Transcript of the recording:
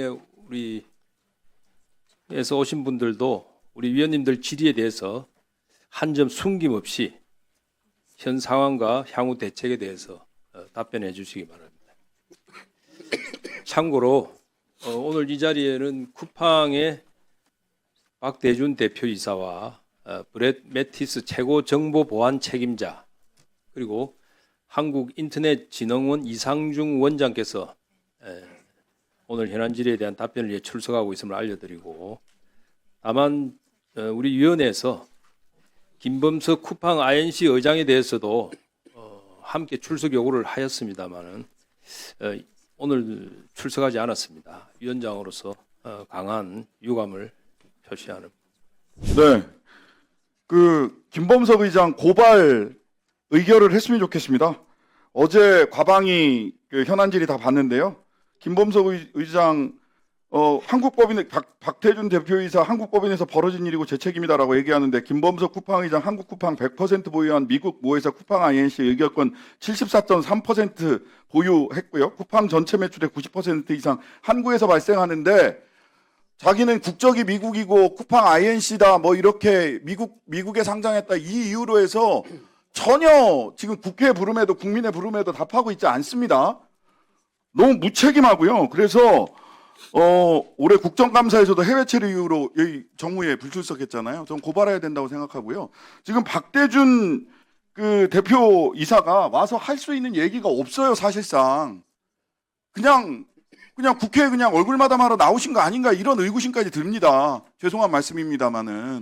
국방에 우리 에서 오신 분들도 우리 위원님들 질의에 대해서 한 점 숨김없이 현 상황과 향후 대책에 대해서 어, 답변해 주시기 바랍니다. 참고로 어, 오늘 이 자리에는 쿠팡의 박대준 대표이사와 어, 브렛 매티스 최고 정보 보안 책임자 그리고 한국 인터넷 진흥원 이상중 원장께서 에, 오늘 현안 질의에 대한 답변을 위해 출석하고 있음을 알려드리고 다만 어, 우리 위원회에서 김범석 쿠팡 INC 의장에 대해서도 어, 함께 출석 요구를 하였습니다마는 어, 오늘 출석하지 않았습니다. 위원장으로서 어, 강한 유감을 표시하는 네. 그 김범석 의장 고발 의결을 했으면 좋겠습니다. 어제 과방위 그 현안질이 다 봤는데요. 김범석 의, 의장 어, 한국법인 박, 박태준 대표이사 한국법인에서 벌어진 일이고 제 책임이다라고 얘기하는데 김범석 쿠팡 의장 한국 쿠팡 100% 보유한 미국 모회사 쿠팡 INC 의결권 74.3% 보유했고요. 쿠팡 전체 매출의 90% 이상 한국에서 발생하는데 자기는 국적이 미국이고 쿠팡 INC다 뭐 이렇게 미국 미국에 상장했다 이 이유로 해서 전혀 지금 국회 부름에도 국민의 부름에도 답하고 있지 않습니다. 너무 무책임하고요. 그래서 어 올해 국정감사에서도 해외 체류 이후로 여기 정무에 불출석했잖아요. 전 고발해야 된다고 생각하고요. 지금 박대준 그 대표 이사가 와서 할 수 있는 얘기가 없어요, 사실상. 그냥 그냥 국회에 그냥 얼굴 마담하러 나오신 거 아닌가 이런 의구심까지 듭니다. 죄송한 말씀입니다만은.